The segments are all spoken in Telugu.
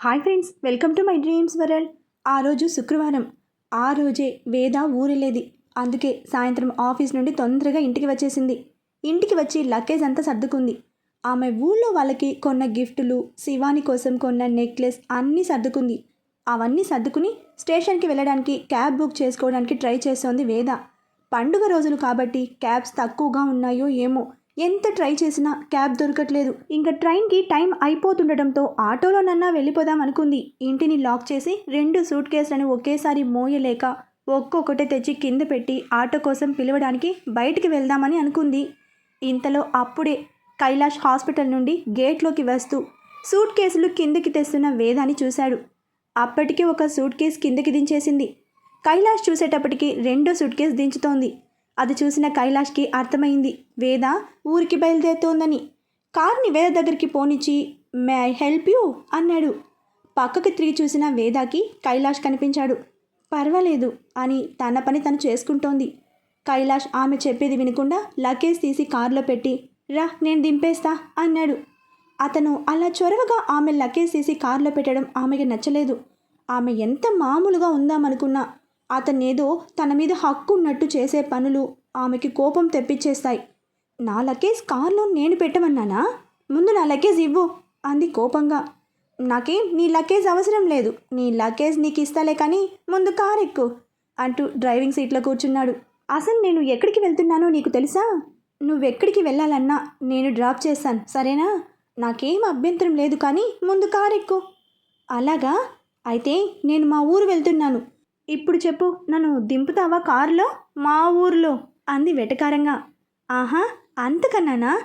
Hi friends welcome to my dreams world. ఆ రోజు శుక్రవారం. ఆ రోజే వేద ఊరెళ్ళేది. అందుకే సాయంత్రం ఆఫీస్ నుండి తొందరగా ఇంటికి వచ్చేసింది. ఇంటికి వచ్చి లగేజ్ అంతా సర్దుకుంది. ఆమె ఊళ్ళో వాళ్ళకి కొన్న గిఫ్టులు శివాని కోసం కొన్న నెక్లెస్ అన్నీ సర్దుకుంది. అవన్నీ సర్దుకుని స్టేషన్కి వెళ్ళడానికి క్యాబ్ బుక్ చేసుకోవడానికి ట్రై చేస్తోంది వేద. పండుగ రోజులు కాబట్టి క్యాబ్స్ తక్కువగా ఉన్నాయో ఏమో ఎంత ట్రై చేసినా క్యాబ్ దొరకట్లేదు. ఇంకా ట్రైన్కి టైం అయిపోతుండటంతో ఆటోలోనన్నా వెళ్ళిపోదాం అనుకుంది. ఇంటిని లాక్ చేసి రెండు సూట్ కేసులను ఒకేసారి మోయలేక ఒక్కొక్కటే తెచ్చి కింద పెట్టి ఆటో కోసం పిలవడానికి బయటికి వెళ్దామని అనుకుంది. ఇంతలో అప్పుడే కైలాష్ హాస్పిటల్ నుండి గేట్లోకి వస్తూ సూట్ కేసులు కిందకి తెస్తున్న వేదాన్ని చూశాడు. అప్పటికే ఒక సూట్ కేసు కిందకి దించేసింది. కైలాష్ చూసేటప్పటికి రెండో సూట్ కేసు దించుతోంది. అది చూసిన కైలాష్కి అర్థమైంది. వేద ఊరికి బయలుదేరుతోందని. కార్ని వేద దగ్గరికి పోనిచ్చి మే ఐ హెల్ప్ యూ? అన్నాడు. పక్కకి తిరిగి చూసిన వేదాకి కైలాష్ కనిపించాడు. పర్వాలేదు అని తన పని తను చేసుకుంటోంది. కైలాష్ ఆమె చెప్పేది వినకుండా లగేజ్ తీసి కారులో పెట్టి రా నేను దింపేస్తా అన్నాడు. అతను అలా చొరవగా ఆమె లగేజ్ తీసి కారులో పెట్టడం ఆమెకి నచ్చలేదు. ఆమె ఎంత మామూలుగా ఉందామనుకున్నా అతనేదో తన మీద హక్కు ఉన్నట్టు చేసే పనులు ఆమెకి కోపం తెప్పించేస్తాయి. నా లగేజ్ కార్లో నేను పెట్టమన్నానా? ముందు నా లగేజ్ ఇవ్వు అంది కోపంగా. నాకేం నీ లగేజ్ అవసరం లేదు నీ లగేజ్ నీకు ఇస్తాలే కానీ ముందు కార్ ఎక్కు అంటూ డ్రైవింగ్ సీట్లో కూర్చున్నాడు. అసలు నేను ఎక్కడికి వెళ్తున్నానో నీకు తెలుసా? నువ్వెక్కడికి వెళ్ళాలన్నా నేను డ్రాప్ చేస్తాను సరేనా? నాకేం అభ్యంతరం లేదు కానీ ముందు కార్ ఎక్కు. అలాగా? అయితే నేను మా ఊరు వెళ్తున్నాను. ఇప్పుడు చెప్పు నన్ను దింపుతావా కారులో? మా ఊర్లో అంది వెటకారంగా. ఆహా అంతకన్నానా?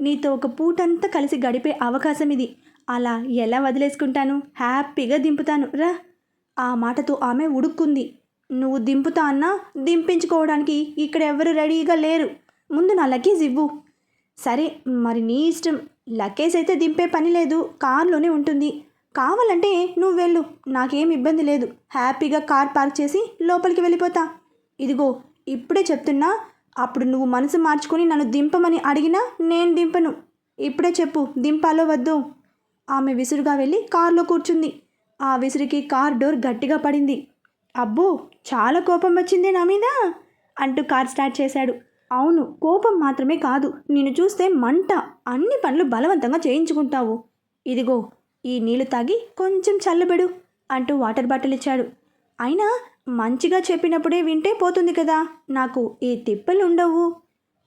నీతో ఒక పూటంతా కలిసి గడిపే అవకాశం ఇది అలా ఎలా వదిలేసుకుంటాను? హ్యాపీగా దింపుతాను రా. ఆ మాటతో ఆమె ఉడుక్కుంది. నువ్వు దింపుతా అన్నా దింపించుకోవడానికి ఇక్కడ ఎవరు రెడీగా లేరు. ముందు నా లగేజ్ ఇవ్వు. సరే మరి నీ ఇష్టం. లగేజ్ అయితే దింపే పని లేదు. కార్లోనే ఉంటుంది. కావాలంటే నువ్వు వెళ్ళు. నాకేం ఇబ్బంది లేదు. హ్యాపీగా కార్ పార్క్ చేసి లోపలికి వెళ్ళిపోతా. ఇదిగో ఇప్పుడే చెప్తున్నా. అప్పుడు నువ్వు మనసు మార్చుకొని నన్ను దింపమని అడిగినా నేను దింపను. ఇప్పుడే చెప్పు దింపాలో వద్దు. ఆమె విసురుగా వెళ్ళి కారులో కూర్చుంది. ఆ విసురికి కార్ డోర్ గట్టిగా పడింది. అబ్బో చాలా కోపం వచ్చింది నా మీద? అంటూ కార్ స్టార్ట్ చేశాడు. అవును కోపం మాత్రమే కాదు. నిన్ను చూస్తే మంట. అన్ని పనులు బలవంతంగా చేయించుకుంటావు. ఇదిగో ఈ నీళ్ళు తాగి కొంచెం చల్లబెడు అంటూ వాటర్ బాటిల్ ఇచ్చాడు. అయినా మంచిగా చెప్పినప్పుడే వింటే పోతుంది కదా నాకు ఈ తిప్పలు ఉండవు.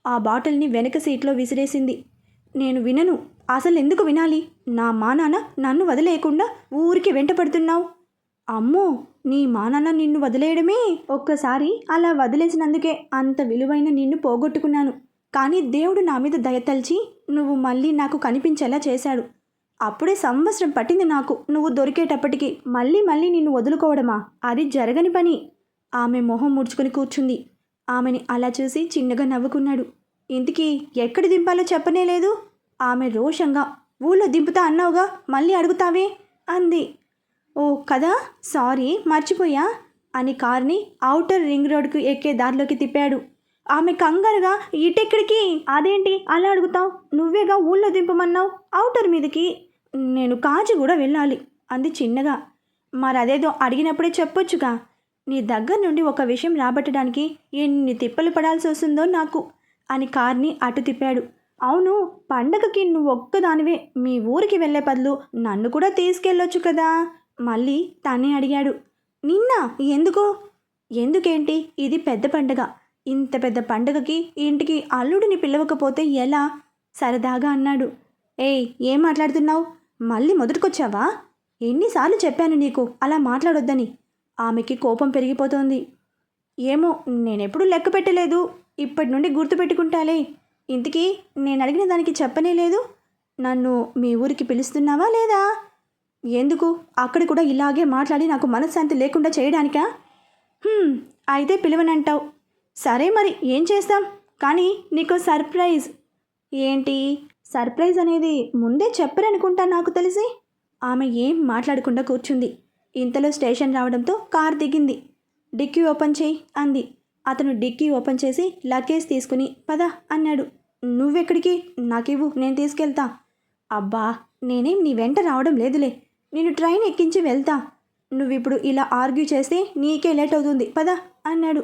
ఆ బాటిల్ని వెనక సీట్లో విసిరేసింది. నేను వినను అసలు ఎందుకు వినాలి? నా మా నాన్న నన్ను వదిలేయకుండా ఊరికి వెంట పడుతున్నావు. అమ్మో నీ మా నాన్న నిన్ను వదిలేయడమే? ఒక్కసారి అలా వదిలేసినందుకే అంత విలువైన నిన్ను పోగొట్టుకున్నాను. కానీ దేవుడు నా మీద దయతలిచి నువ్వు మళ్ళీ నాకు కనిపించేలా చేశాడు. అప్పుడే సంవత్సరం పట్టింది నాకు. నువ్వు దొరికేటప్పటికి మళ్ళీ మళ్ళీ నిన్ను వదులుకోవడమా? అది జరగని పని. ఆమె మొహం ముడుచుకొని కూర్చుంది. ఆమెని అలా చూసి చిన్నగా నవ్వుకున్నాడు. ఇంతకీ ఎక్కడ దింపాలో చెప్పనే లేదు. ఆమె రోషంగా ఊళ్ళో దింపుతా అన్నావుగా? మళ్ళీ అడుగుతావే? అంది. ఓ కదా సారీ మర్చిపోయా? అని కార్ని అవుటర్ రింగ్ రోడ్కు ఎక్కే దారిలోకి తిప్పాడు. ఆమె కంగారుగా ఇటెక్కడికి? అదేంటి? అలా అడుగుతావు? నువ్వేగా ఊళ్ళో దింపమన్నావు? అవుటర్ మీదకి? నేను కాజు కూడా వెళ్ళాలి. అంది చిన్నగా. మరి అదేదో అడిగినప్పుడే చెప్పొచ్చుగా. నీ దగ్గర నుండి ఒక విషయం రాబట్టడానికి ఎన్ని తిప్పలు పడాల్సి వస్తుందో నాకు అని కార్ని అటు తిప్పాడు. అవును పండగకి నువ్వు ఒక్కదానివే. మీ ఊరికి వెళ్ళే బదులు నన్ను కూడా తీసుకెళ్ళొచ్చు కదా? మళ్ళీ తనే అడిగాడు. నిన్న? ఎందుకు? ఎందుకేంటి? ఇది పెద్ద పండగ. ఇంత పెద్ద పండగకి ఇంటికి అల్లుడిని పిలవకపోతే ఎలా? సరదాగా అన్నాడు. ఏయ్ ఏం మాట్లాడుతున్నావు? మళ్ళీ మొదటికొచ్చావా? ఎన్నిసార్లు చెప్పాను నీకు అలా మాట్లాడొద్దని. ఆమెకి కోపం పెరిగిపోతోంది. ఏమో నేనెప్పుడు లెక్క పెట్టలేదు. ఇప్పటి నుండి గుర్తుపెట్టుకుంటాలే ఇంతకీ నేను అడిగిన దానికి చెప్పనే లేదు. నన్ను మీ ఊరికి పిలుస్తున్నావా లేదా? ఎందుకు? అక్కడ కూడా ఇలాగే మాట్లాడి నాకు మనశ్శాంతి లేకుండా చేయడానికా? అయితే పిలవనంటావు. సరే మరి ఏం చేస్తాం? కానీ నీకు సర్ప్రైజ్. ఏంటి? సర్ప్రైజ్ అనేది ముందే చెప్పరనుకుంటా నాకు తెలిసి? ఆమె ఏం మాట్లాడకుండా కూర్చుంది. ఇంతలో స్టేషన్ రావడంతో కార్ దిగింది. డిక్కీ ఓపెన్ చేయి అంది. అతను డిక్కీ ఓపెన్ చేసి లగేజ్ తీసుకుని పద అన్నాడు. నువ్వెక్కడికి? నాకివ్వు నేను తీసుకెళ్తా. అబ్బా నేనేం నీ వెంట రావడం లేదులే. నేను ట్రైన్ ఎక్కించి వెళ్తా. నువ్విప్పుడు ఇలా ఆర్గ్యూ చేస్తే నీకే లేట్ అవుతుంది. పద అన్నాడు.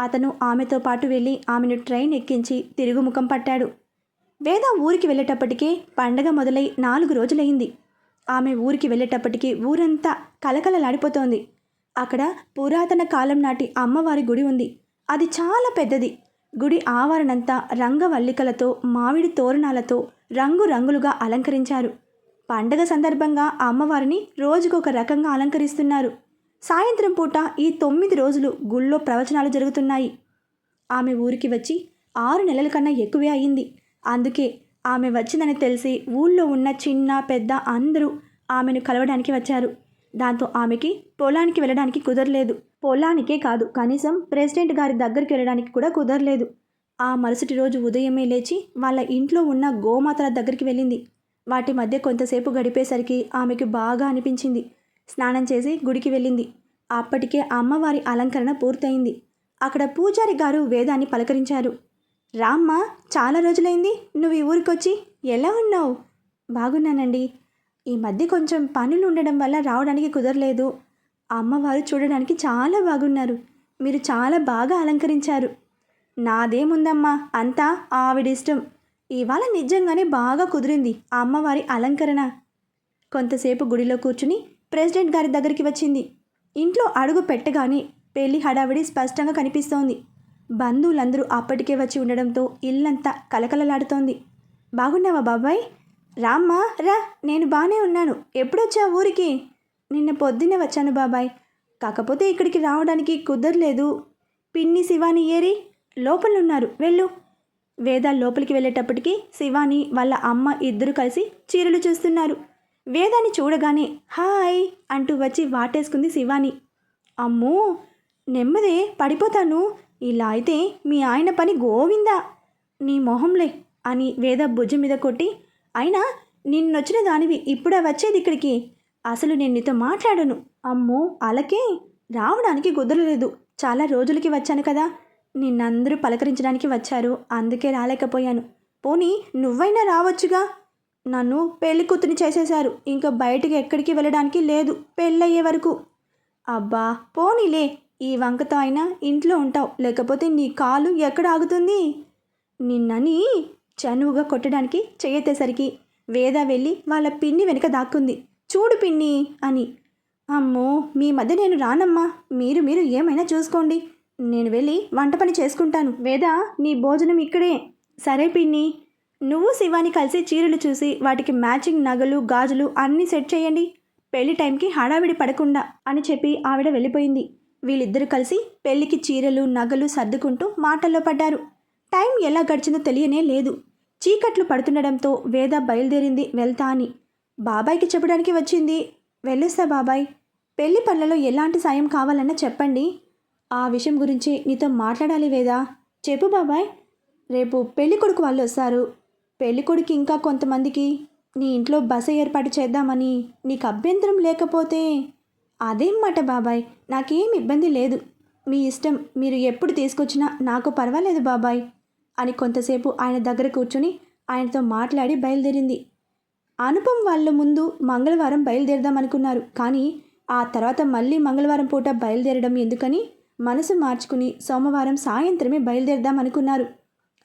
అతను ఆమెతో పాటు వెళ్ళి ఆమెను ట్రైన్ ఎక్కించి తిరుగుముఖం పట్టాడు. వేద ఊరికి వెళ్ళేటప్పటికే పండగ మొదలై నాలుగు రోజులైంది ఆమె ఊరికి వెళ్ళేటప్పటికి ఊరంతా కలకలలాడిపోతోంది అక్కడ పురాతన కాలం నాటి అమ్మవారి గుడి ఉంది. అది చాలా పెద్దది. గుడి ఆవరణంతా రంగవల్లికలతో మామిడి తోరణాలతో రంగురంగులుగా అలంకరించారు. పండగ సందర్భంగా అమ్మవారిని రోజుకొక రకంగా అలంకరిస్తున్నారు. సాయంత్రం పూట ఈ తొమ్మిది రోజులు గుళ్ళో ప్రవచనాలు జరుగుతున్నాయి. ఆమె ఊరికి వచ్చి ఆరు నెలల కన్నా ఎక్కువే అయింది అందుకే ఆమె వచ్చిందని తెలిసి ఊళ్ళో ఉన్న చిన్న పెద్ద అందరూ ఆమెను కలవడానికి వచ్చారు. దాంతో ఆమెకి పొలానికి వెళ్ళడానికి కుదరలేదు. పొలానికే కాదు కనీసం ప్రెసిడెంట్ గారి దగ్గరికి వెళ్ళడానికి కూడా కుదరలేదు. ఆ మరుసటి రోజు ఉదయమే లేచి వాళ్ళ ఇంట్లో ఉన్న గోమాతల దగ్గరికి వెళ్ళింది. వాటి మధ్య కొంతసేపు గడిపేసరికి ఆమెకు బాగా అనిపించింది. స్నానం చేసి గుడికి వెళ్ళింది. అప్పటికే అమ్మవారి అలంకరణ పూర్తయింది. అక్కడ పూజారి గారు వేదాన్ని పలకరించారు. రామ్మ చాలా రోజులైంది. నువ్వు ఈ ఊరికొచ్చి ఎలా ఉన్నావు? బాగున్నానండి. ఈ మధ్య కొంచెం పనులు ఉండడం వల్ల రావడానికి కుదరలేదు. అమ్మవారు చూడడానికి చాలా బాగున్నారు. మీరు చాలా బాగా అలంకరించారు. నాదేముందమ్మా అంతా ఆవిడిష్టం. ఇవాళ నిజంగానే బాగా కుదిరింది ఆ అమ్మవారి అలంకరణ. కొంతసేపు గుడిలో కూర్చుని ప్రెసిడెంట్ గారి దగ్గరికి వచ్చింది. ఇంట్లో అడుగు పెట్టగానే పెళ్ళి హడావిడి స్పష్టంగా కనిపిస్తోంది. బంధువులందరూ అప్పటికే వచ్చి ఉండడంతో ఇల్లంతా కలకలలాడుతోంది. బాగున్నావా బాబాయ్? రామ్మా రా నేను బాగానే ఉన్నాను. ఎప్పుడొచ్చా ఊరికి? నిన్న పొద్దున్నే వచ్చాను బాబాయ్. కాకపోతే ఇక్కడికి రావడానికి కుదరలేదు. పిన్ని శివాని ఏరి లోపల ఉన్నారు వెళ్ళు. వేద లోపలికి వెళ్ళేటప్పటికి శివాని వాళ్ళ అమ్మ ఇద్దరు కలిసి చీరలు చూస్తున్నారు. వేదాన్ని చూడగానే హాయ్ అంటూ వచ్చి వాటేసుకుంది శివాని. అమ్మో నెమ్మదే పడిపోతాను. ఇలా అయితే మీ ఆయన పని గోవిందా? నీ మొహంలే అని వేద భుజం మీద కొట్టి అయినా నిన్నొచ్చిన దానివి ఇప్పుడే వచ్చేది ఇక్కడికి? అసలు నేను నీతో మాట్లాడను. అమ్మో అలకే. రావడానికి కుదరలేదు. చాలా రోజులకి వచ్చాను కదా. నిన్నందరూ పలకరించడానికి వచ్చారు. అందుకే రాలేకపోయాను. పోనీ నువ్వైనా రావచ్చుగా? నన్ను పెళ్ళి కూతుని చేసేశారు. ఇంకా బయటకు ఎక్కడికి వెళ్ళడానికి లేదు. పెళ్ళయ్యే వరకు. అబ్బా పోనీలే. ఈ వంకతో అయినా ఇంట్లో ఉంటావు. లేకపోతే నీ కాలు ఎక్కడ ఆగుతుంది? నిన్నని చనువుగా కొట్టడానికి చేయెత్తేసరికి వేద వెళ్ళి వాళ్ళ పిన్ని వెనుక దాక్కుంది. చూడు పిన్ని అని. అమ్మో మీ మధ్య నేను రానమ్మా. మీరు మీరు ఏమైనా చూసుకోండి. నేను వెళ్ళి వంట పని చేసుకుంటాను. వేద నీ భోజనం ఇక్కడే. సరే పిన్ని. నువ్వు శివాని కలిసి చీరలు చూసి వాటికి మ్యాచింగ్ నగలు గాజులు అన్నీ సెట్ చేయండి. పెళ్ళి టైంకి హడావిడి పడకుండా అని చెప్పి ఆవిడ వెళ్ళిపోయింది. వీళ్ళిద్దరూ కలిసి పెళ్ళికి చీరలు నగలు సర్దుకుంటూ మాటల్లో పడ్డారు. టైం ఎలా గడిచిందో తెలియనే లేదు. చీకట్లు పడుతుండడంతో వేద బయలుదేరింది వెళ్తా అని బాబాయ్కి చెప్పడానికి వచ్చింది వెళ్ళొస్తా బాబాయ్ పెళ్ళి పనులలో ఎలాంటి సాయం కావాలన్నా చెప్పండి. ఆ విషయం గురించి నీతో మాట్లాడాలి వేదా. చెప్పు బాబాయ్ రేపు పెళ్ళి కొడుకు వాళ్ళు వస్తారు. పెళ్ళి కొడుకు ఇంకా కొంతమందికి నీ ఇంట్లో బస ఏర్పాటు చేద్దామని నీకు అభ్యంతరం లేకపోతే అదేం మాట బాబాయ్? నాకేం ఇబ్బంది లేదు. మీ ఇష్టం మీరు ఎప్పుడు తీసుకొచ్చినా నాకు పర్వాలేదు బాబాయ్ అని కొంతసేపు ఆయన దగ్గర కూర్చుని ఆయనతో మాట్లాడి బయలుదేరింది. అనుపం వాళ్ళ ముందు మంగళవారం బయలుదేరదాం అనుకున్నారు కానీ ఆ తర్వాత మళ్ళీ మంగళవారం పూట బయలుదేరడం ఎందుకని మనసు మార్చుకుని సోమవారం సాయంత్రమే బయలుదేరదాం అనుకున్నారు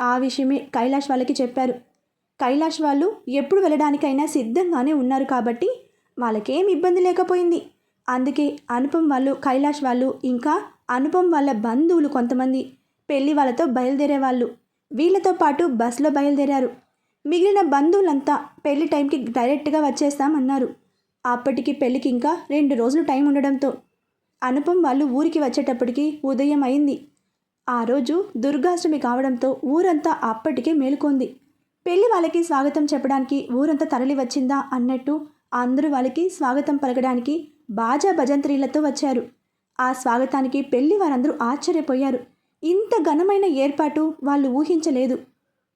ఆ విషయమే కైలాష్ వాళ్ళకి చెప్పారు. కైలాష్ వాళ్ళు ఎప్పుడు వెళ్ళడానికైనా సిద్ధంగానే ఉన్నారు కాబట్టి వాళ్ళకేం ఇబ్బంది లేకపోయింది. అందుకే అనుపం వాళ్ళు కైలాష్ వాళ్ళు ఇంకా అనుపం వాళ్ళ బంధువులు కొంతమంది పెళ్ళి వాళ్ళతో బయలుదేరే వాళ్ళు. వీళ్ళతో పాటు బస్సులో బయలుదేరారు. మిగిలిన బంధువులంతా పెళ్ళి టైంకి డైరెక్ట్గా వచ్చేస్తామన్నారు. అప్పటికి పెళ్ళికి ఇంకా రెండు రోజులు టైం ఉండడంతో అనుపం వాళ్ళు ఊరికి వచ్చేటప్పటికి ఉదయం అయింది. ఆ రోజు దుర్గాష్టమి కావడంతో ఊరంతా అప్పటికే మేలుకొంది. పెళ్ళి వాళ్ళకి స్వాగతం చెప్పడానికి ఊరంతా తరలి వచ్చిందా అన్నట్టు అందరూ వాళ్ళకి స్వాగతం పలకడానికి బాజా భజంత్రీలతో వచ్చారు. ఆ స్వాగతానికి పెళ్ళి వారందరూ ఆశ్చర్యపోయారు. ఇంత ఘనమైన ఏర్పాటు వాళ్ళు ఊహించలేదు.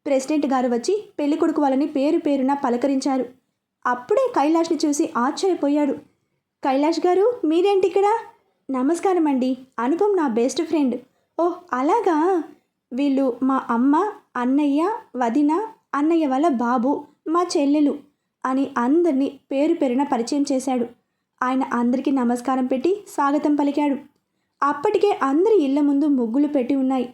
ప్రెసిడెంట్ గారు వచ్చి పెళ్ళికొడుకు వాళ్ళని పేరు పేరున పలకరించారు. అప్పుడే కైలాష్ని చూసి ఆశ్చర్యపోయాడు. కైలాష్ గారు మీరేంటి ఇక్కడ నమస్కారం అండి అనుపమ్ నా బెస్ట్ ఫ్రెండ్. ఓహ్ అలాగా? వీళ్ళు మా అమ్మ అన్నయ్య వదిన అన్నయ్య వాళ్ళ బాబు మా చెల్లెలు అని అందరినీ పేరు పేరున పరిచయం చేశాడు. ఆయన అందరికీ నమస్కారం పెట్టి స్వాగతం పలికాడు. అప్పటికే అందరి ఇళ్ళ ముందు ముగ్గులు పెట్టి ఉన్నాయి.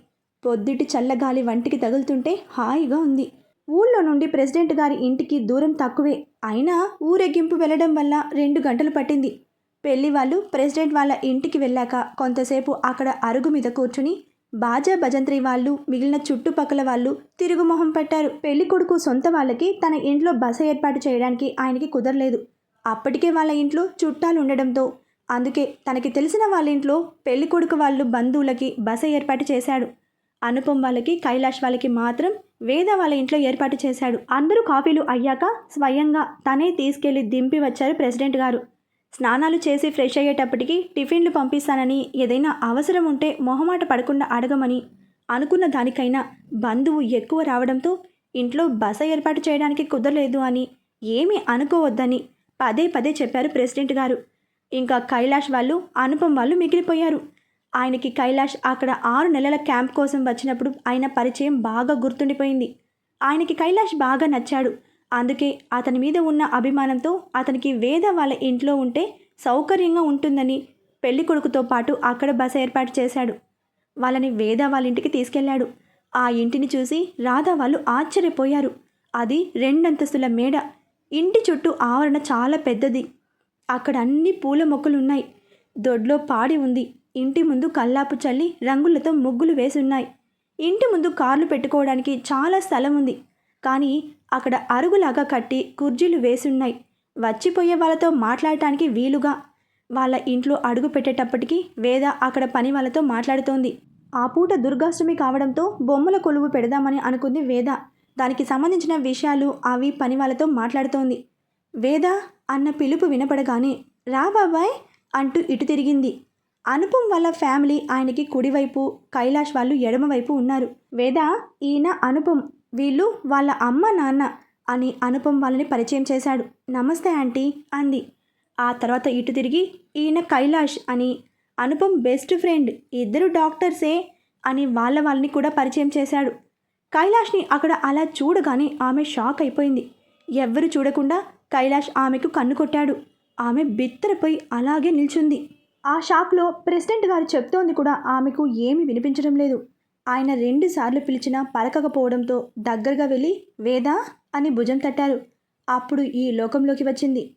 పొద్దుటి చల్లగాలి వంటికి తగులుతుంటే హాయిగా ఉంది. ఊళ్ళో నుండి ప్రెసిడెంట్ గారి ఇంటికి దూరం తక్కువే. అయినా ఊరేగింపు వెళ్ళడం వల్ల రెండు గంటలు పట్టింది. పెళ్ళి వాళ్ళు ప్రెసిడెంట్ వాళ్ళ ఇంటికి వెళ్ళాక కొంతసేపు అక్కడ అరుగు మీద కూర్చుని బాజా భజంత్రి వాళ్ళు మిగిలిన చుట్టుపక్కల వాళ్ళు తిరుగుమొహం పెట్టారు. పెళ్ళి కొడుకు సొంత వాళ్ళకి తన ఇంట్లో బస ఏర్పాటు చేయడానికి ఆయనకి కుదరలేదు. అప్పటికే వాళ్ళ ఇంట్లో చుట్టాలు ఉండడంతో అందుకే తనకి తెలిసిన వాళ్ళ ఇంట్లో పెళ్ళి కొడుకు వాళ్ళు బంధువులకి బస ఏర్పాటు చేశాడు. అనుపం వాళ్ళకి కైలాష్ వాళ్ళకి మాత్రం వేద వాళ్ళ ఇంట్లో ఏర్పాటు చేశాడు. అందరూ కాఫీలు అయ్యాక స్వయంగా తనే తీసుకెళ్ళి దింపి వచ్చారు ప్రెసిడెంట్ గారు. స్నానాలు చేసి ఫ్రెష్ అయ్యేటప్పటికి టిఫిన్లు పంపిస్తానని ఏదైనా అవసరం ఉంటే మొహమాట పడకుండా అడగమని అనుకున్న దానికైనా బంధువు ఎక్కువ రావడంతో ఇంట్లో బస ఏర్పాటు చేయడానికి కుదరలేదు అని ఏమీ అనుకోవద్దని పదే పదే చెప్పారు ప్రెసిడెంట్ గారు. ఇంకా కైలాష్ వాళ్ళు అనుపం వాళ్ళు మిగిలిపోయారు. ఆయనకి కైలాష్ అక్కడ ఆరు నెలల క్యాంప్ కోసం వచ్చినప్పుడు ఆయన పరిచయం బాగా గుర్తుండిపోయింది. ఆయనకి కైలాష్ బాగా నచ్చాడు. అందుకే అతని మీద ఉన్న అభిమానంతో అతనికి వేద వాళ్ళ ఇంట్లో ఉంటే సౌకర్యంగా ఉంటుందని పెళ్ళి కొడుకుతో పాటు అక్కడ బస ఏర్పాటు చేశాడు. వాళ్ళని వేద వాళ్ళ ఇంటికి తీసుకెళ్ళాడు ఆ ఇంటిని చూసి రాధా వాళ్ళు ఆశ్చర్యపోయారు. అది రెండంతస్తుల మేడ. ఇంటి చుట్టూ ఆవరణ చాలా పెద్దది. అక్కడ అన్ని పూల మొక్కలు ఉన్నాయి దొడ్లో పాడి ఉంది. ఇంటి ముందు కల్లాపు చల్లి రంగులతో ముగ్గులు వేసి ఉన్నాయి ఇంటి ముందు కార్లు పెట్టుకోవడానికి చాలా స్థలం ఉంది. కానీ అక్కడ అరుగులాగా కట్టి కుర్చీలు వేసున్నాయి. వచ్చిపోయే వాళ్ళతో మాట్లాడటానికి వీలుగా. వాళ్ళ ఇంట్లో అడుగు పెట్టేటప్పటికి వేద అక్కడ పని వాళ్ళతో మాట్లాడుతోంది. ఆ పూట దుర్గాష్టమి కావడంతో బొమ్మల కొలువు పెడదామని అనుకుంది వేద. దానికి సంబంధించిన విషయాలు అవి పని వాళ్ళతో మాట్లాడుతోంది. వేద అన్న పిలుపు వినపడగానే రా బాబాయ్ అంటూ ఇటు తిరిగింది. అనుపం వాళ్ళ ఫ్యామిలీ ఆయనకి కుడివైపు కైలాష్ వాళ్ళు ఎడమవైపు ఉన్నారు. వేద ఈయన అనుపం వీళ్ళు వాళ్ళ అమ్మ నాన్న అని అనుపం వాళ్ళని పరిచయం చేశాడు. నమస్తే ఆంటీ అంది. ఆ తర్వాత ఇటు తిరిగి ఈయన కైలాష్ అని అనుపం బెస్ట్ ఫ్రెండ్ ఇద్దరు డాక్టర్సే అని వాళ్ళ వాళ్ళని కూడా పరిచయం చేశాడు. కైలాష్ని అక్కడ అలా చూడగానే ఆమె షాక్ అయిపోయింది. ఎవ్వరు చూడకుండా కైలాష్ ఆమెకు కన్ను కొట్టాడు. ఆమె బిత్తరపోయి అలాగే నిల్చుంది. ఆ షాక్లో ప్రెసిడెంట్ గారు చెప్తోంది కూడా ఆమెకు ఏమీ వినిపించడం లేదు. ఆయన రెండుసార్లు పిలిచినా పలకకపోవడంతో దగ్గరగా వెళ్ళి వేదా అని భుజం తట్టారు. అప్పుడు ఈ లోకంలోకి వచ్చింది.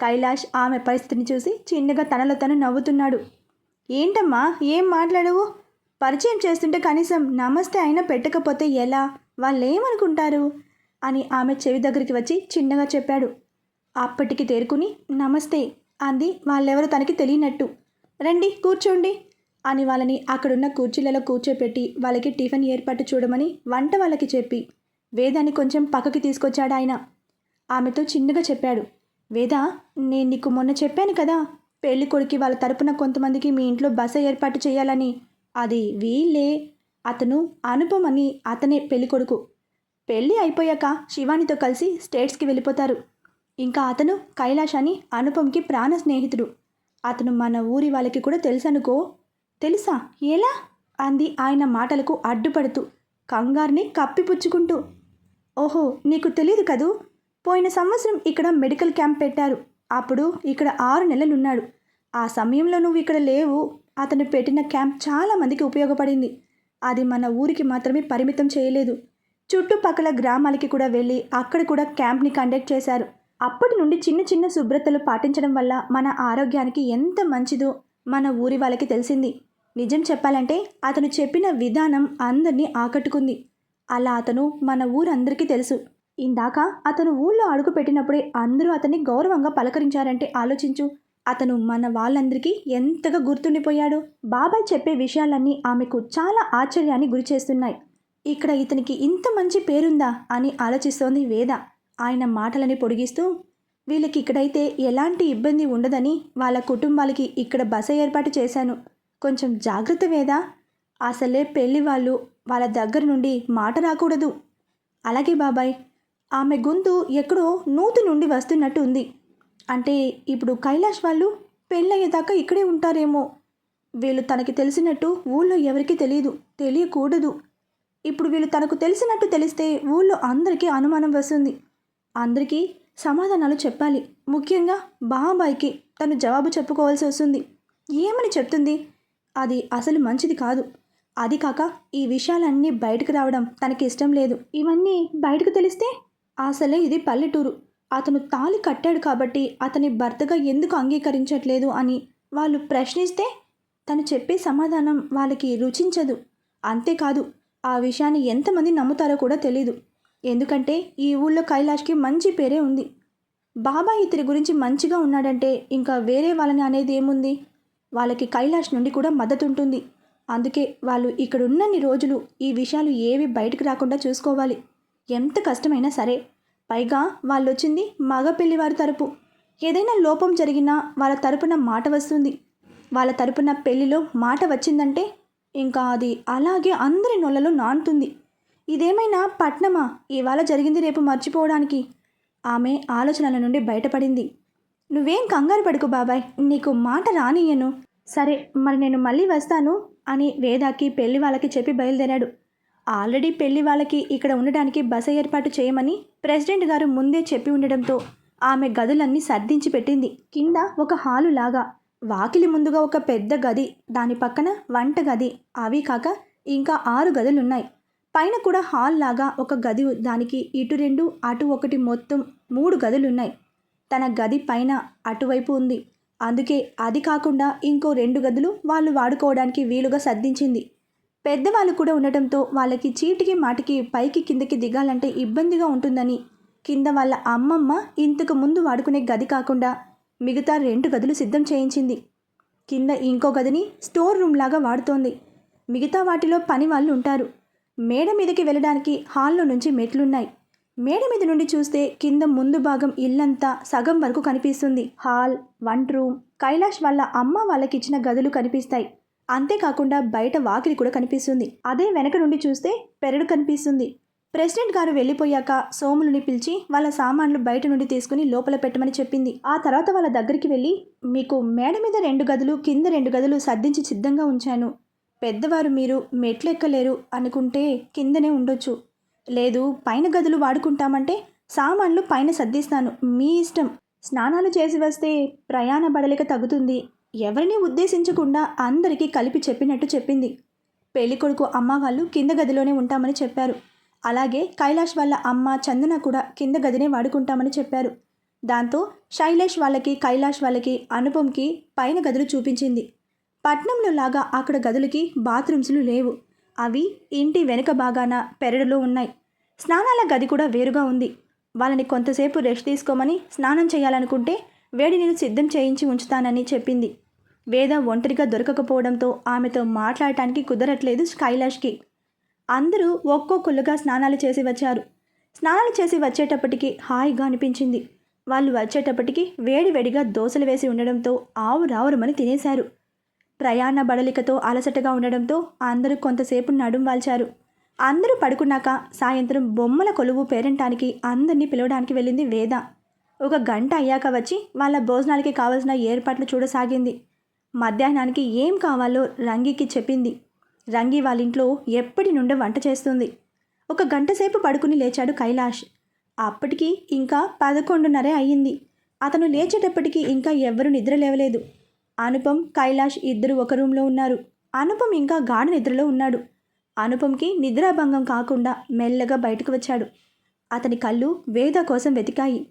కైలాష్ ఆమె పరిస్థితిని చూసి చిన్నగా తనలో తను నవ్వుతున్నాడు. ఏంటమ్మా? ఏం మాట్లాడవు? పరిచయం చేస్తుంటే కనీసం నమస్తే అయినా పెట్టకపోతే ఎలా? వాళ్ళేమనుకుంటారు? అని ఆమె చెవి దగ్గరికి వచ్చి చిన్నగా చెప్పాడు. అప్పటికి తేరుకుని నమస్తే అంది వాళ్ళెవరో తనకి తెలియనట్టు. రండి కూర్చోండి అని వాళ్ళని అక్కడున్న కుర్చీలలో కూర్చోపెట్టి వాళ్ళకి టిఫిన్ ఏర్పాటు చూడమని వంట వాళ్ళకి చెప్పి వేదాన్ని కొంచెం పక్కకి తీసుకొచ్చాడు ఆయన. ఆమెతో చిన్నగా చెప్పాడు. వేద నేను నీకు మొన్న చెప్పాను కదా పెళ్ళి కొడుకి వాళ్ళ తరపున కొంతమందికి మీ ఇంట్లో బస ఏర్పాటు చేయాలని. అది వీళ్ళే. అతను అనుపమ్ అని అతనే పెళ్ళి కొడుకు పెళ్ళి అయిపోయాక శివానితో కలిసి స్టేట్స్కి వెళ్ళిపోతారు. ఇంకా అతను కైలాష్ అని అనుపమ్కి ప్రాణ స్నేహితుడు. అతను మన ఊరి వాళ్ళకి కూడా తెలుసనుకో. తెలుసా? ఎలా? అంది ఆయన మాటలకు అడ్డుపడుతూ కంగారుని కప్పిపుచ్చుకుంటూ. ఓహో నీకు తెలియదు కదూ? పోయిన సంవత్సరం ఇక్కడ మెడికల్ క్యాంప్ పెట్టారు. అప్పుడు ఇక్కడ ఆరు నెలలున్నాడు. ఆ సమయంలో నువ్వు ఇక్కడ లేవు. అతను పెట్టిన క్యాంప్ చాలామందికి ఉపయోగపడింది. అది మన ఊరికి మాత్రమే పరిమితం చేయలేదు. చుట్టుపక్కల గ్రామాలకి కూడా వెళ్ళి అక్కడ కూడా క్యాంప్ని కండక్ట్ చేశారు. అప్పటి నుండి చిన్న చిన్న శుభ్రతలు పాటించడం వల్ల మన ఆరోగ్యానికి ఎంత మంచిదో మన ఊరి వాళ్ళకి తెలిసింది. నిజం చెప్పాలంటే అతను చెప్పిన విధానం అందరినీ ఆకట్టుకుంది. అలా అతను మన ఊరందరికీ తెలుసు. ఇందాక అతను ఊళ్ళో అడుగు పెట్టినప్పుడే అందరూ అతన్ని గౌరవంగా పలకరించారంటే ఆలోచించు. అతను మన వాళ్ళందరికీ ఎంతగా గుర్తుండిపోయాడు. బాబాయ్ చెప్పే విషయాలన్నీ ఆమెకు చాలా ఆశ్చర్యాన్ని గురి చేస్తున్నాయి. ఇక్కడ ఇతనికి ఇంత మంచి పేరుందా అని ఆలోచిస్తోంది వేద. ఆయన మాటలని పొడిగిస్తూ వీళ్ళకి ఇక్కడైతే ఎలాంటి ఇబ్బంది ఉండదని వాళ్ళ కుటుంబాలకి ఇక్కడ బస ఏర్పాటు చేశాను. కొంచెం జాగ్రత్త వేదా. అసలే పెళ్ళి వాళ్ళు వాళ్ళ దగ్గర నుండి మాట రాకూడదు. అలాగే బాబాయ్ ఆమె గొంతు ఎక్కడో నూతి నుండి వస్తున్నట్టు ఉంది. అంటే ఇప్పుడు కైలాష్ వాళ్ళు పెళ్ళయ్యేదాకా ఇక్కడే ఉంటారేమో. వీళ్ళు తనకి తెలిసినట్టు ఊళ్ళో ఎవరికీ తెలియదు తెలియకూడదు. ఇప్పుడు వీళ్ళు తనకు తెలిసినట్టు తెలిస్తే ఊళ్ళో అందరికీ అనుమానం వస్తుంది. అందరికీ సమాధానాలు చెప్పాలి. ముఖ్యంగా బాబాయ్కి తను జవాబు చెప్పుకోవాల్సి వస్తుంది. ఏమని చెప్తుంది? అది అసలు మంచిది కాదు. అది కాక ఈ విషయాలన్నీ బయటకు రావడం తనకి ఇష్టం లేదు. ఇవన్నీ బయటకు తెలిస్తే అసలే ఇది పల్లెటూరు. అతను తాళి కట్టాడు కాబట్టి అతని భర్తగా ఎందుకు అంగీకరించట్లేదు అని వాళ్ళు ప్రశ్నిస్తే తను చెప్పే సమాధానం వాళ్ళకి రుచించదు. అంతేకాదు ఆ విషయాన్ని ఎంతమంది నమ్ముతారో కూడా తెలీదు. ఎందుకంటే ఈ ఊళ్ళో కైలాష్కి మంచి పేరే ఉంది. బాబాయ్ ఇతని గురించి మంచిగా ఉన్నాడంటే ఇంకా వేరే వాళ్ళని అనేది ఏముంది? వాళ్ళకి కైలాష్ నుండి కూడా మద్దతు ఉంటుంది. అందుకే వాళ్ళు ఇక్కడ ఉన్నన్ని రోజులు ఈ విషయాలు ఏవి బయటకు రాకుండా చూసుకోవాలి. ఎంత కష్టమైనా సరే పైగా వాళ్ళు వచ్చింది మగ పెళ్ళివారి తరపు. ఏదైనా లోపం జరిగినా వాళ్ళ తరపున మాట వస్తుంది. వాళ్ళ తరపున పెళ్ళిలో మాట వచ్చిందంటే ఇంకా అది అలాగే అందరి నొల్లలో నానుతుంది ఇదేమైనా పట్నమా? ఇవాళ జరిగింది రేపు మర్చిపోవడానికి. ఆమె ఆలోచనల నుండి బయటపడింది. నువ్వేం కంగారు పడుకు బాబాయ్ నీకు మాట రానియను సరే మరి నేను మళ్ళీ వస్తాను అని వేదాకి పెళ్ళి వాళ్ళకి చెప్పి బయలుదేరాడు. ఆల్రెడీ పెళ్ళి వాళ్ళకి ఇక్కడ ఉండడానికి బస ఏర్పాటు చేయమని ప్రెసిడెంట్ గారు ముందే చెప్పి ఉండడంతో ఆమె గదులన్నీ సర్దించి పెట్టింది. కింద ఒక హాలు లాగా. వాకిలి ముందుగా ఒక పెద్ద గది దాని పక్కన వంట గది. అవి కాక ఇంకా ఆరు గదులున్నాయి. పైన కూడా హాల్ లాగా ఒక గది దానికి ఇటు రెండు అటు ఒకటి మొత్తం మూడు గదులున్నాయి. తన గది పైన అటువైపు ఉంది. అందుకే అది కాకుండా ఇంకో రెండు గదులు వాళ్ళు వాడుకోవడానికి వీలుగా సర్దించింది. పెద్దవాళ్ళు కూడా ఉండటంతో వాళ్ళకి చీటికి మాటికి పైకి కిందకి దిగాలంటే ఇబ్బందిగా ఉంటుందని కింద వాళ్ళ అమ్మమ్మ ఇంతకు ముందు వాడుకునే గది కాకుండా మిగతా రెండు గదులు సిద్ధం చేయించింది. కింద ఇంకో గదిని స్టోర్ రూమ్ లాగా వాడుతోంది. మిగతా వాటిలో పని వాళ్ళు ఉంటారు. మేడ మీదకి వెళ్ళడానికి హాల్లో నుంచి మెట్లున్నాయి. మేడ మీద నుండి చూస్తే కింద ముందు భాగం ఇల్లంతా సగం వరకు కనిపిస్తుంది. హాల్ వంట రూమ్ కైలాష్ వాళ్ళ అమ్మ వాళ్ళకి ఇచ్చిన గదులు కనిపిస్తాయి. అంతేకాకుండా బయట వాకిలి కూడా కనిపిస్తుంది. అదే వెనక నుండి చూస్తే పెరడు కనిపిస్తుంది. ప్రెసిడెంట్ గారు వెళ్ళిపోయాక సోములుని పిలిచి వాళ్ళ సామాన్లు బయట నుండి తీసుకుని లోపల పెట్టమని చెప్పింది. ఆ తర్వాత వాళ్ళ దగ్గరికి వెళ్ళి మీకు మేడ మీద రెండు గదులు కింద రెండు గదులు సర్దించి సిద్ధంగా ఉంచాను. పెద్దవారు మీరు మెట్లు ఎక్కలేరు అనుకుంటే కిందనే ఉండొచ్చు. లేదు పైన గదులు వాడుకుంటామంటే సామాన్లు పైన సర్దిస్తాను. మీ ఇష్టం. స్నానాలు చేసి వస్తే ప్రయాణ బడలిక తగ్గుతుంది. ఎవరిని ఉద్దేశించకుండా అందరికీ కలిపి చెప్పినట్టు చెప్పింది. పెళ్ళికొడుకు అమ్మ వాళ్ళు కింద గదిలోనే ఉంటామని చెప్పారు. అలాగే కైలాష్ వాళ్ళ అమ్మ చందన కూడా కింద గదినే వాడుకుంటామని చెప్పారు. దాంతో శైలేష్ వాళ్ళకి కైలాష్ వాళ్ళకి అనుపంకి పైన గదులు చూపించింది. పట్నంలో లాగా అక్కడ గదులకి బాత్రూమ్స్లు లేవు. అవి ఇంటి వెనుక భాగాన పెరడులో ఉన్నాయి. స్నానాల గది కూడా వేరుగా ఉంది. వాళ్ళని కొంతసేపు రెస్ట్ తీసుకోమని స్నానం చేయాలనుకుంటే వేడి నేను సిద్ధం చేయించి ఉంచుతానని చెప్పింది. వేద ఒంటరిగా దొరకకపోవడంతో ఆమెతో మాట్లాడటానికి కుదరట్లేదు కైలాష్కి. అందరూ ఒక్కొక్కళ్ళుగా స్నానాలు చేసి వచ్చారు. స్నానాలు చేసి వచ్చేటప్పటికి హాయిగా అనిపించింది. వాళ్ళు వచ్చేటప్పటికి వేడివేడిగా దోశలు వేసి ఉండడంతో ఆవు రావురమని తినేశారు. ప్రయాణ బడలికతో అలసటగా ఉండడంతో అందరూ కొంతసేపు నడుం వాల్చారు. అందరూ పడుకున్నాక సాయంత్రం బొమ్మల కొలువు పేరంటానికి అందరినీ పిలవడానికి వెళ్ళింది వేద. ఒక గంట అయ్యాక వచ్చి వాళ్ళ భోజనాలకి కావలసిన ఏర్పాట్లు చూడసాగింది. మధ్యాహ్నానికి ఏం కావాలో రంగికి చెప్పింది. రంగి వాళ్ళ ఇంట్లో ఎప్పటి నుండి వంట చేస్తుంది. ఒక గంట సేపు పడుకుని లేచాడు కైలాష్. అప్పటికి ఇంకా పదకొండున్నరే అయ్యింది. అతను లేచేటప్పటికి ఇంకా ఎవ్వరూ నిద్ర లేవలేదు. అనుపం కైలాష్ ఇద్దరు ఒక రూమ్లో ఉన్నారు. అనుపం ఇంకా గాఢ నిద్రలో ఉన్నాడు. అనుపంకి నిద్రాభంగం కాకుండా మెల్లగా బయటకు వచ్చాడు. అతని కళ్ళు వేద కోసం వెతికాయి.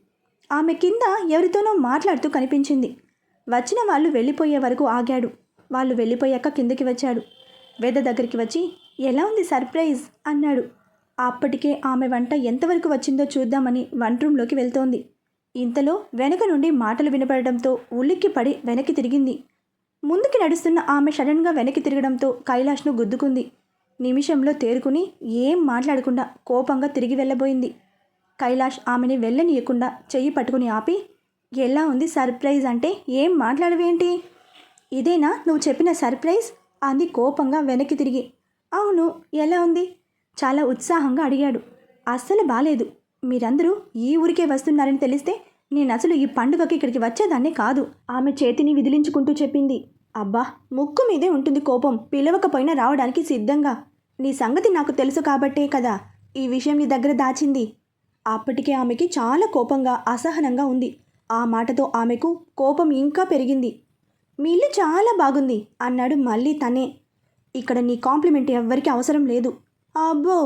ఆమె కింద ఎవరితోనో మాట్లాడుతూ కనిపించింది. వచ్చిన వాళ్ళు వెళ్ళిపోయే వరకు ఆగాడు. వాళ్ళు వెళ్ళిపోయాక కిందకి వచ్చాడు. వేద దగ్గరికి వచ్చి ఎలా ఉంది సర్ప్రైజ్? అన్నాడు. అప్పటికే ఆమె వంట ఎంతవరకు వచ్చిందో చూద్దామని వంట రూమ్లోకి వెళ్తోంది. ఇంతలో వెనక నుండి మాటలు వినపడడంతో ఉలిక్కి పడి వెనక్కి తిరిగింది. ముందుకి నడుస్తున్న ఆమె సడన్గా వెనక్కి తిరగడంతో కైలాష్ను గుద్దుకుంది. నిమిషంలో తేరుకుని ఏం మాట్లాడకుండా కోపంగా తిరిగి వెళ్ళబోయింది. కైలాష్ ఆమెని వెళ్ళనీయకుండా చెయ్యి పట్టుకుని ఆపి ఎలా ఉంది సర్ప్రైజ్ అంటే ఏం మాట్లాడవేంటి? ఇదేనా నువ్వు చెప్పిన సర్ప్రైజ్? అంది కోపంగా వెనక్కి తిరిగి. అవును ఎలా ఉంది? చాలా ఉత్సాహంగా అడిగాడు. అస్సలు బాలేదు. మీరందరూ ఈ ఊరికే వస్తున్నారని తెలిస్తే నేను అసలు ఈ పండుగకి ఇక్కడికి వచ్చేదాన్నే కాదు. ఆమె చేతిని విదిలించుకుంటూ చెప్పింది. అబ్బా ముక్కు మీదే ఉంటుంది కోపం. పిలవకపోయినా రావడానికి సిద్ధంగా. నీ సంగతి నాకు తెలుసు కాబట్టే కదా. ఈ విషయం నీ దగ్గర దాచింది. అప్పటికే ఆమెకి చాలా కోపంగా అసహనంగా ఉంది. ఆ మాటతో ఆమెకు కోపం ఇంకా పెరిగింది. మీ ఇల్లు చాలా బాగుంది అన్నాడు మళ్ళీ తనే. ఇక్కడ నీ కాంప్లిమెంట్ ఎవ్వరికి అవసరం లేదు. అబ్బో!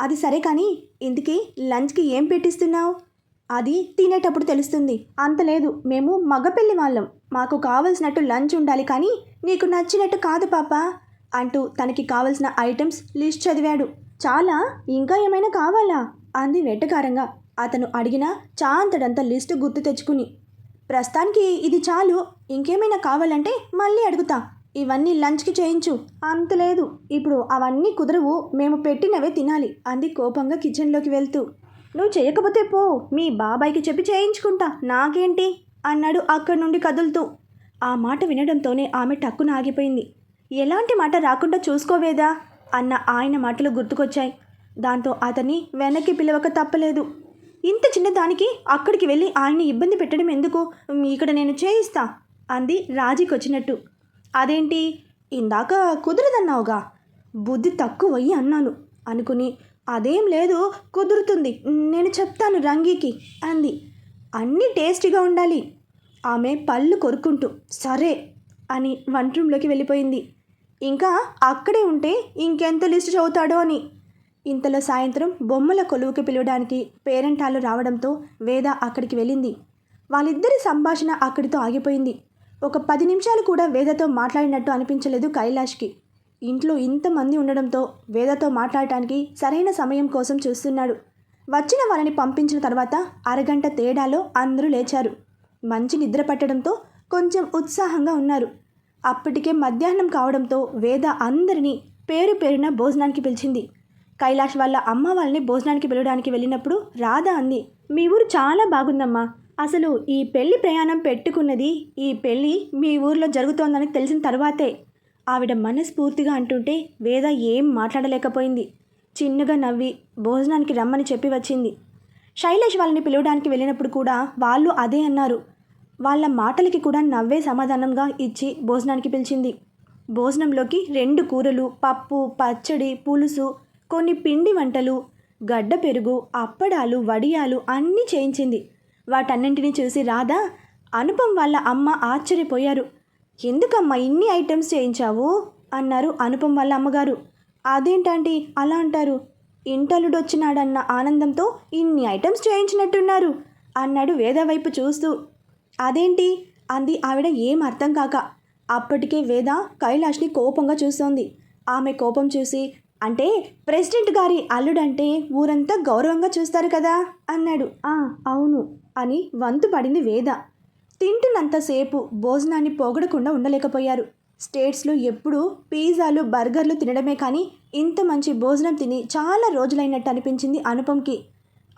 అది సరే కానీ ఇందుకే లంచ్కి ఏం పెట్టిస్తున్నావు? అది తినేటప్పుడు తెలుస్తుంది. అంత లేదు. మేము మగపెళ్ళి వాళ్ళం. మాకు కావలసినట్టు లంచ్ ఉండాలి కానీ నీకు నచ్చినట్టు కాదు పాప అంటూ తనకి కావలసిన ఐటమ్స్ లిస్ట్ చదివాడు. చాలా. ఇంకా ఏమైనా కావాలా? అంది వెట్టకారంగా అతను అడిగిన చాంతడంత లిస్టు గుర్తు తెచ్చుకుని ప్రస్తుతానికి ఇది చాలు ఇంకేమైనా కావాలంటే మళ్ళీ అడుగుతా. ఇవన్నీ లంచ్కి చేయించు. అంత లేదు. ఇప్పుడు అవన్నీ కుదరవు. మేము పెట్టినవే తినాలి. అంది కోపంగా కిచెన్లోకి వెళ్తూ. నువ్వు చేయకపోతే పో. మీ బాబాయ్కి చెప్పి చేయించుకుంటా. నాకేంటి? అన్నాడు అక్కడి నుండి కదులుతూ. ఆ మాట వినడంతోనే ఆమె టక్కున ఆగిపోయింది. ఎలాంటి మాట రాకుండా చూసుకోవేదా? అన్న ఆయన మాటలు గుర్తుకొచ్చాయి. దాంతో అతన్ని వెనక్కి పిలవక తప్పలేదు. ఇంత చిన్నదానికి అక్కడికి వెళ్ళి ఆయన్ని ఇబ్బంది పెట్టడం ఎందుకు? ఇక్కడ నేను చేయిస్తా అంది రాజీకొచ్చినట్టు. అదేంటి? ఇందాక కుదరదన్నావుగా? బుద్ధి తక్కువయ్యి అన్నాను. అనుకుని అదేం లేదు కుదురుతుంది. నేను చెప్తాను రంగీకి అంది. అన్నీ టేస్టీగా ఉండాలి. ఆమె పళ్ళు కొరుక్కుంటూ సరే అని వంట్రూమ్లోకి వెళ్ళిపోయింది. ఇంకా అక్కడే ఉంటే ఇంకెంత లిస్ట్ చదువుతాడో అని ఇంతలో సాయంత్రం బొమ్మల కొలువుకి పిలవడానికి పేరెంటాలు రావడంతో వేద అక్కడికి వెళ్ళింది. వాళ్ళిద్దరి సంభాషణ అక్కడితో ఆగిపోయింది. ఒక పది నిమిషాలు కూడా వేదతో మాట్లాడినట్టు అనిపించలేదు కైలాష్కి. ఇంట్లో ఇంతమంది ఉండడంతో వేదతో మాట్లాడటానికి సరైన సమయం కోసం చూస్తున్నాడు. వచ్చిన వాళ్ళని పంపించిన తర్వాత అరగంట తేడాలో అందరూ లేచారు. మంచి నిద్ర పట్టడంతో కొంచెం ఉత్సాహంగా ఉన్నారు. అప్పటికే మధ్యాహ్నం కావడంతో వేద అందరినీ పేరు పేరున భోజనానికి పిలిచింది. కైలాష్ వాళ్ళ అమ్మ వాళ్ళని భోజనానికి పిలవడానికి వెళ్ళినప్పుడు రాధ అంది మీ ఊరు చాలా బాగుందమ్మా. అసలు ఈ పెళ్ళి ప్రయాణం పెట్టుకున్నది ఈ పెళ్ళి మీ ఊర్లో జరుగుతోందని తెలిసిన తర్వాతే. ఆవిడ మనస్ఫూర్తిగా అంటుంటే వేద ఏం మాట్లాడలేకపోయింది. చిన్నగా నవ్వి భోజనానికి రమ్మని చెప్పి వచ్చింది. శైలేష్ వాళ్ళని పిలవడానికి వెళ్ళినప్పుడు కూడా వాళ్ళు అదే అన్నారు. వాళ్ళ మాటలకి కూడా నవ్వే సమాధానంగా ఇచ్చి భోజనానికి పిలిచింది. భోజనంలోకి రెండు కూరలు పప్పు పచ్చడి పులుసు కొన్ని పిండి వంటలు గడ్డ పెరుగు అప్పడాలు వడియాలు అన్నీ చేయించింది. వాటన్నింటినీ చూసి రాధా అనుపం వాళ్ళ అమ్మ ఆశ్చర్యపోయారు. ఎందుకమ్మా ఇన్ని ఐటమ్స్ చేయించావు? అన్నారు అనుపం వాళ్ళ అమ్మగారు. అదేంటండి అలా అంటారు? ఇంటలుడు వచ్చినాడన్న ఆనందంతో ఇన్ని ఐటమ్స్ చేయించినట్టున్నారు అన్నాడు వేద వైపు చూస్తూ. అదేంటి? అంది ఆవిడ ఏం అర్థం కాక. అప్పటికే వేద కైలాష్ని కోపంగా చూస్తోంది. ఆమె కోపం చూసి అంటే ప్రెసిడెంట్ గారి అల్లుడంటే ఊరంతా గౌరవంగా చూస్తారు కదా అన్నాడు. ఆ అవును అని వంతు పడింది వేద. తింటున్నంతసేపు భోజనాన్ని పోగొడకుండా ఉండలేకపోయారు. స్టేట్స్లో ఎప్పుడూ పిజ్జాలు బర్గర్లు తినడమే కానీ ఇంత మంచి భోజనం తిని చాలా రోజులైనట్టు అనిపించింది అనుపంకి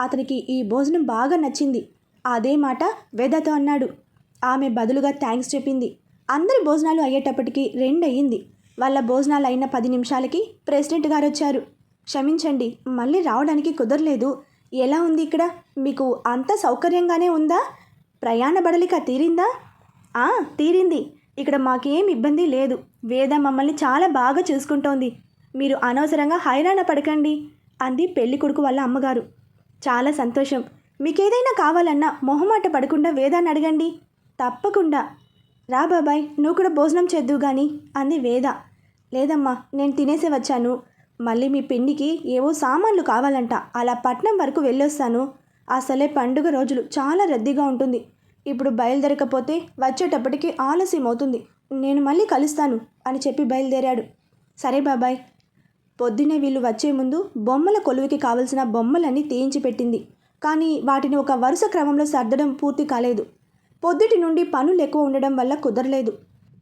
అతనికి ఈ భోజనం బాగా నచ్చింది. అదే మాట వేదతో అన్నాడు. ఆమె బదులుగా థ్యాంక్స్ చెప్పింది. అందరి భోజనాలు అయ్యేటప్పటికి రెండయ్యింది వాళ్ళ భోజనాలు అయిన పది నిమిషాలకి ప్రెసిడెంట్ గారు వచ్చారు. క్షమించండి మళ్ళీ రావడానికి కుదరలేదు. ఎలా ఉంది ఇక్కడ? మీకు అంత సౌకర్యంగానే ఉందా? ప్రయాణ బడలిక తీరిందా? ఆ తీరింది. ఇక్కడ మాకేం ఇబ్బంది లేదు. వేద మమ్మల్ని చాలా బాగా చూసుకుంటోంది. మీరు అనవసరంగా హైరాణ పడకండి అంది పెళ్ళి కొడుకు వాళ్ళ అమ్మగారు. చాలా సంతోషం. మీకేదైనా కావాలన్నా మొహమాట పడకుండా వేదాన్ని అడగండి. తప్పకుండా. రా బాబాయ్ నువ్వు కూడా భోజనం చేద్దువు గాని అంది వేద. లేదమ్మా నేను తినేసే వచ్చాను. మళ్ళీ మీ పిండికి ఏవో సామాన్లు కావాలంట. అలా పట్నం వరకు వెళ్ళొస్తాను. అసలే పండుగ రోజులు చాలా రద్దీగా ఉంటుంది. ఇప్పుడు బయలుదేరకపోతే వచ్చేటప్పటికి ఆలస్యం అవుతుంది నేను మళ్ళీ కలుస్తాను అని చెప్పి బయలుదేరాడు. సరే బాబాయ్. పొద్దునే వీళ్ళు వచ్చే ముందు బొమ్మల కొలువుకి కావలసిన బొమ్మలన్నీ తీయించి పెట్టింది. కానీ వాటిని ఒక వరుస క్రమంలో సర్దడం పూర్తి కాలేదు. పొద్దుటి నుండి పనులు ఎక్కువ ఉండడం వల్ల కుదరలేదు.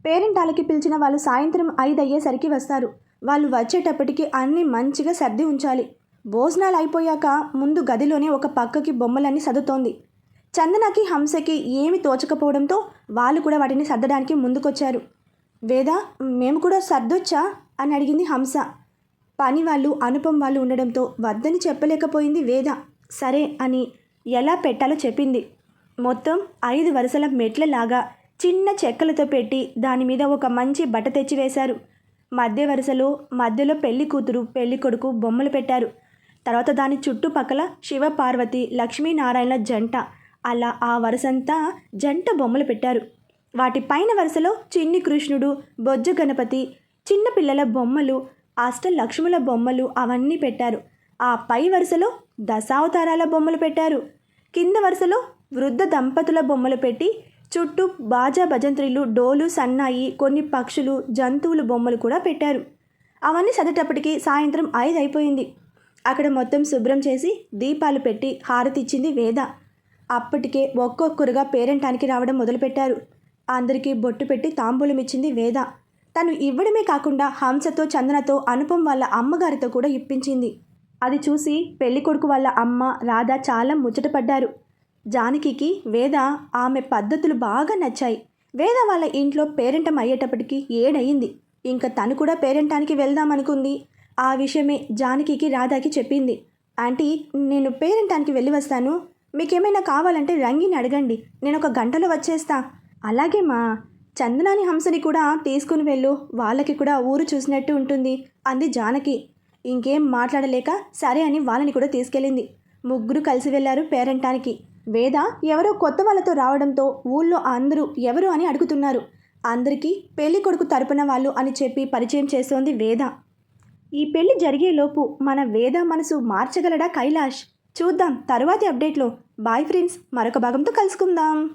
పేరెంటాలకి పిలిచిన వాళ్ళు సాయంత్రం ఐదు అయ్యేసరికి వస్తారు. వాళ్ళు వచ్చేటప్పటికి అన్నీ మంచిగా సర్ది ఉంచాలి. భోజనాలు అయిపోయాక ముందు గదిలోనే ఒక పక్కకి బొమ్మలన్నీ సదుతోంది చందనకి హంసకి ఏమి తోచకపోవడంతో వాళ్ళు కూడా వాటిని సర్దడానికి ముందుకొచ్చారు. వేద మేము కూడా సర్దొచ్చా? అని అడిగింది హంస. పని వాళ్ళు అనుపం వాళ్ళు ఉండడంతో వద్దని చెప్పలేకపోయింది వేద. సరే అని ఎలా పెట్టాలో చెప్పింది. మొత్తం ఐదు వరుసల మెట్లలాగా చిన్న చెక్కలతో పెట్టి దాని మీద ఒక మంచి బట్ట తెచ్చి వేశారు. మధ్య వరుసలో మధ్యలో పెళ్ళి కూతురు పెళ్ళి కొడుకు బొమ్మలు పెట్టారు. తర్వాత దాని చుట్టుపక్కల శివ పార్వతి లక్ష్మీనారాయణ జంట అలా ఆ వరుసంతా జంట బొమ్మలు పెట్టారు. వాటి పైన వరుసలో చిన్ని కృష్ణుడు బొజ్జ గణపతి చిన్నపిల్లల బొమ్మలు అష్టలక్ష్ముల బొమ్మలు అవన్నీ పెట్టారు. ఆ పై వరుసలో దశావతారాల బొమ్మలు పెట్టారు. కింద వరుసలో వృద్ధ దంపతుల బొమ్మలు పెట్టి చుట్టూ బాజా భజంత్రీలు డోలు సన్నాయి కొన్ని పక్షులు జంతువుల బొమ్మలు కూడా పెట్టారు. అవన్నీ చదివేటప్పటికి సాయంత్రం ఐదు అయిపోయింది. అక్కడ మొత్తం శుభ్రం చేసి దీపాలు పెట్టి హారతి ఇచ్చింది వేద. అప్పటికే ఒక్కొక్కరుగా పేరెంటానికి రావడం మొదలుపెట్టారు. అందరికీ బొట్టు పెట్టి తాంబూలం ఇచ్చింది వేద. తను ఇవ్వడమే కాకుండా హంసతో చందనతో అనుపం వాళ్ళ అమ్మగారితో కూడా ఇప్పించింది. అది చూసి పెళ్ళికొడుకు వాళ్ళ అమ్మ రాధ చాలా ముచ్చటపడ్డారు. జానకికి వేద ఆమె పద్ధతులు బాగా నచ్చాయి. వేద వాళ్ళ ఇంట్లో పేరెంటం అయ్యేటప్పటికి ఏడయింది. ఇంకా తను కూడా పేరెంటానికి వెళ్దామనుకుంది. ఆ విషయమే జానకికి రాధాకి చెప్పింది. ఆంటీ నేను పేరెంటానికి వెళ్ళి వస్తాను. మీకేమైనా కావాలంటే రంగిని అడగండి. నేను ఒక గంటలో వచ్చేస్తా. అలాగే మా. చందనాని హంసని కూడా తీసుకుని వెళ్ళు. వాళ్ళకి కూడా ఊరు చూసినట్టు ఉంటుంది అంది జానకి. ఇంకేం మాట్లాడలేక సరే అని వాళ్ళని కూడా తీసుకెళ్ళింది. ముగ్గురు కలిసి వెళ్ళారు పేరెంటానికి. వేద ఎవరో కొత్త వాళ్ళతో రావడంతో ఊళ్ళో అందరూ ఎవరు అని అడుగుతున్నారు. అందరికీ పెళ్ళి కొడుకు తరపున వాళ్ళు అని చెప్పి పరిచయం చేస్తోంది వేద. ఈ పెళ్ళి జరిగేలోపు మన వేద మనసు మార్చగలడా కైలాష్? చూద్దాం తరువాతి అప్డేట్లో. బాయ్ ఫ్రెండ్స్ మరొక భాగంతో కలుసుకుందాం.